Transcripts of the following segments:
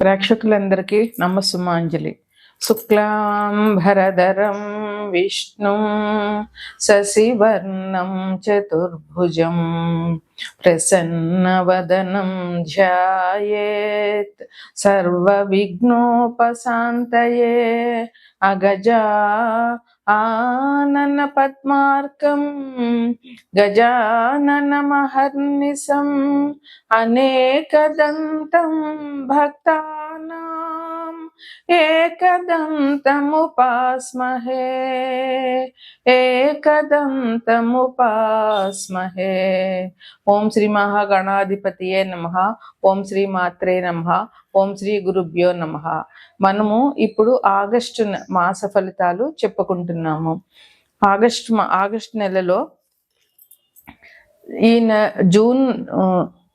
ప్రేక్షకులందరికీ నమస్సుమాంజలి. శుక్లాంబరధరం విష్ణు శశివర్ణం చతుర్భుజం ప్రసన్నవదనం ధ్యాయేత్ సర్వవిఘ్నోపశాంతయే అగజా ఆనన పద్మార్కం గజాననమహర్నిశం అనేకదంతం భక్తా. ఏకదంతముపాస్మహే ఏకదంతముపాస్మహే. ఓం శ్రీ మహాగణాధిపతియే నమ. ఓం శ్రీ మాత్రే నమ. ఓం శ్రీ గురుభ్యో నమ. మనము ఇప్పుడు ఆగస్టు మాస ఫలితాలు చెప్పుకుంటున్నాము. ఆగస్టు ఆగస్టు నెలలో ఈ జూన్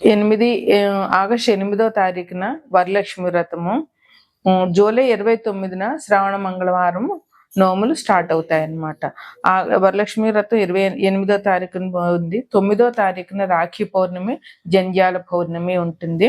ఎనిమిది ఆగస్టు ఎనిమిదో తారీఖున వరలక్ష్మి వ్రతము. జూలై ఇరవై తొమ్మిదిన శ్రావణ మంగళవారం నోములు స్టార్ట్ అవుతాయి అన్నమాట ఆ వరలక్ష్మి వ్రతం ఇరవై ఎనిమిదో తారీఖున ఉంది. తొమ్మిదో తారీఖున రాఖీ పౌర్ణమి జంధ్యాల పౌర్ణమి ఉంటుంది.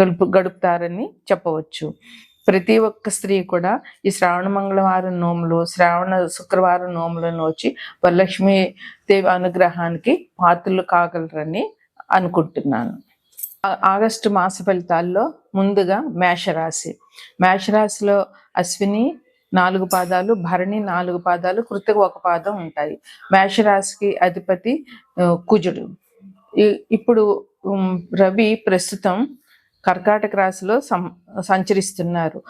గడుపు గడుపుతారని చెప్పవచ్చు. ప్రతి ఒక్క స్త్రీ కూడా ఈ శ్రావణ మంగళవారం నోములు శ్రావణ శుక్రవారం నోములను వచ్చి వరలక్ష్మి దేవి అనుగ్రహానికి పాత్రలు కాగలరని అనుకుంటున్నాను. ఆగస్టు మాస ఫలితాల్లో ముందుగా మేషరాశి. మేషరాశిలో అశ్విని నాలుగు పాదాలు భరణి నాలుగు పాదాలు కృతిక ఒక పాదం ఉంటాయి. మేషరాశికి అధిపతి కుజుడు. ఇప్పుడు రవి ప్రస్తుతం కర్కాటక రాశిలో సం సంచరిస్తున్నారు.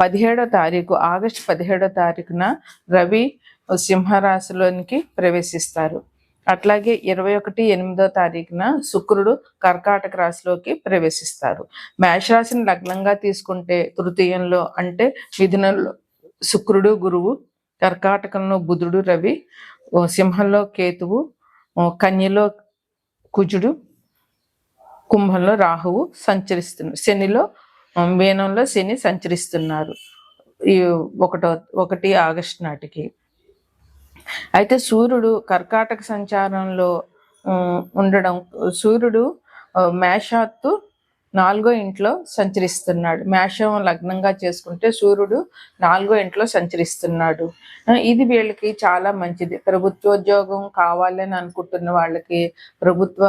పదిహేడో తారీఖు ఆగస్టు పదిహేడో తారీఖున రవి సింహరాశిలోనికి ప్రవేశిస్తారు. అట్లాగే ఇరవై ఒకటి ఎనిమిదో తారీఖున శుక్రుడు కర్కాటక రాశిలోకి ప్రవేశిస్తారు. మేషరాశిని లగ్నంగా తీసుకుంటే తృతీయంలో అంటే మిథునంలో శుక్రుడు గురువు కర్కాటకంలో బుధుడు రవి సింహంలో కేతువు కన్యలో కుజుడు కుంభంలో రాహువు సంచరిస్తున్నారు శనిలో వేనంలో శని సంచరిస్తున్నారు. ఈ ఒకటో ఒకటి ఆగస్టు నాటికి. అయితే సూర్యుడు కర్కాటక సంచారంలో ఉండడం సూర్యుడు మేషాత్తు నాలుగో ఇంట్లో సంచరిస్తున్నాడు. మేషం లగ్నంగా చేసుకుంటే సూర్యుడు నాలుగో ఇంట్లో సంచరిస్తున్నాడు. ఇది వీళ్ళకి చాలా మంచిది. ప్రభుత్వోద్యోగం కావాలని అనుకుంటున్న వాళ్ళకి ప్రభుత్వ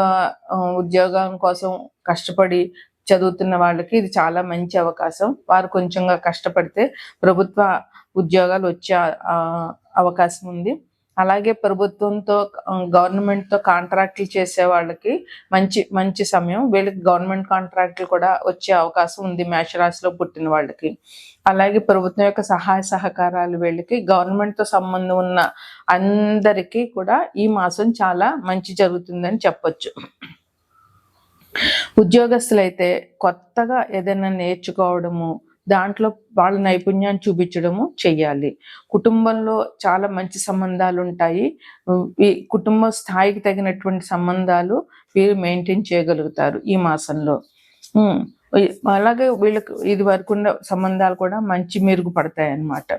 ఉద్యోగం కోసం కష్టపడి చదువుతున్న వాళ్ళకి ఇది చాలా మంచి అవకాశం. వారు కొంచెంగా కష్టపడితే ప్రభుత్వ ఉద్యోగాలు వచ్చే అవకాశం ఉంది. అలాగే ప్రభుత్వంతో గవర్నమెంట్తో కాంట్రాక్ట్లు చేసే వాళ్ళకి మంచి మంచి సమయం. వీళ్ళకి గవర్నమెంట్ కాంట్రాక్ట్లు కూడా వచ్చే అవకాశం ఉంది మేషరాశిలో పుట్టిన వాళ్ళకి. అలాగే ప్రభుత్వం యొక్క సహాయ సహకారాలు వీళ్ళకి. గవర్నమెంట్తో సంబంధం ఉన్న అందరికీ కూడా ఈ మాసం చాలా మంచి జరుగుతుందని చెప్పొచ్చు. ఉద్యోగస్తులైతే కొత్తగా ఏదైనా నేర్చుకోవడము దాంట్లో వాళ్ళ నైపుణ్యాన్ని చూపించడము చెయ్యాలి. కుటుంబంలో చాలా మంచి సంబంధాలు ఉంటాయి ఈ కుటుంబ స్థాయికి తగినటువంటి సంబంధాలు వీరు మెయింటైన్ చేయగలుగుతారు ఈ మాసంలో. అలాగే వీళ్ళకి ఇది వరకు ఉన్న సంబంధాలు కూడా మంచి మెరుగుపడతాయి అన్నమాట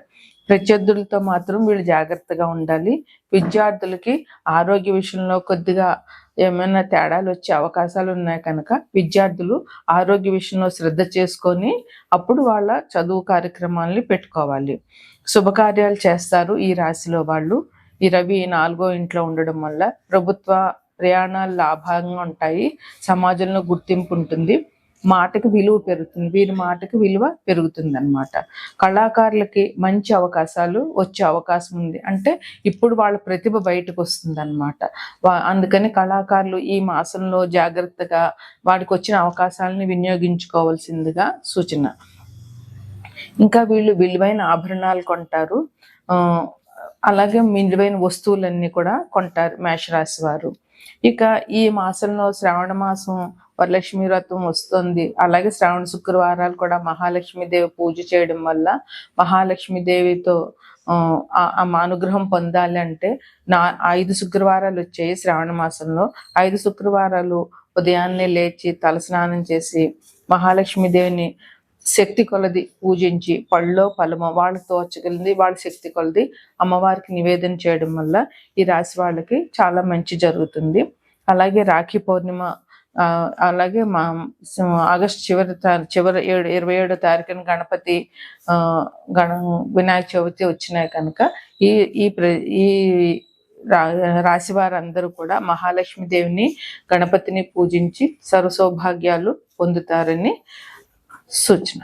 ప్రత్యర్థులతో మాత్రం వీళ్ళు జాగ్రత్తగా ఉండాలి. విద్యార్థులకి ఆరోగ్య విషయంలో కొద్దిగా ఏమైనా తేడాలు వచ్చే అవకాశాలు ఉన్నాయి కనుక విద్యార్థులు ఆరోగ్య విషయంలో శ్రద్ధ చేసుకొని అప్పుడు వాళ్ళ చదువు కార్యక్రమాలని పెట్టుకోవాలి. శుభకార్యాలు చేస్తారు ఈ రాశిలో వాళ్ళు. ఈ రవి నాలుగో ఇంట్లో ఉండడం వల్ల ప్రభుత్వ ప్రయాణాలు లాభంగా ఉంటాయి. సమాజంలో గుర్తింపు ఉంటుంది. మాటకి విలువ పెరుగుతుంది. వీరి మాటకి విలువ పెరుగుతుంది అనమాట కళాకారులకి మంచి అవకాశాలు వచ్చే అవకాశం ఉంది. అంటే ఇప్పుడు వాళ్ళ ప్రతిభ బయటకు వస్తుంది అనమాట అందుకని కళాకారులు ఈ మాసంలో జాగ్రత్తగా వాడికి వచ్చిన అవకాశాలని వినియోగించుకోవాల్సిందిగా సూచన. ఇంకా వీళ్ళు విలువైన ఆభరణాలు కొంటారు. అలాగే విలువైన వస్తువులన్నీ కూడా కొంటారు మేషరాశి వారు. ఇక ఈ మాసంలో శ్రావణ మాసం వరలక్ష్మి వ్రతం వస్తుంది. అలాగే శ్రావణ శుక్రవారాలు కూడా మహాలక్ష్మి దేవి పూజ చేయడం వల్ల మహాలక్ష్మి దేవితో ఆ, ఆ- ఆమె అనుగ్రహం పొందాలి అంటే నా ఐదు శుక్రవారాలు వచ్చాయి శ్రావణ మాసంలో. ఐదు శుక్రవారాలు ఉదయాన్నే లేచి తలస్నానం చేసి మహాలక్ష్మి దేవిని శక్తి కొలది పూజించి పళ్ళో పలమో వాళ్ళ తోచగలింది వాళ్ళ శక్తి కొలది అమ్మవారికి నివేదన చేయడం వల్ల ఈ రాశి వాళ్ళకి చాలా మంచి జరుగుతుంది. అలాగే రాఖీ పౌర్ణిమ అలాగే మా ఆగస్ట్ చివరి చివరి ఏడు ఇరవై ఏడో తారీఖున గణపతి ఆ, గణ వినాయక చవితి వచ్చినాయి కనుక ఈ ఈ ప్ర- ఈ రా- రాశి వారందరూ కూడా మహాలక్ష్మి దేవిని గణపతిని పూజించి సర్వ సౌభాగ్యాలు పొందుతారని సూచన.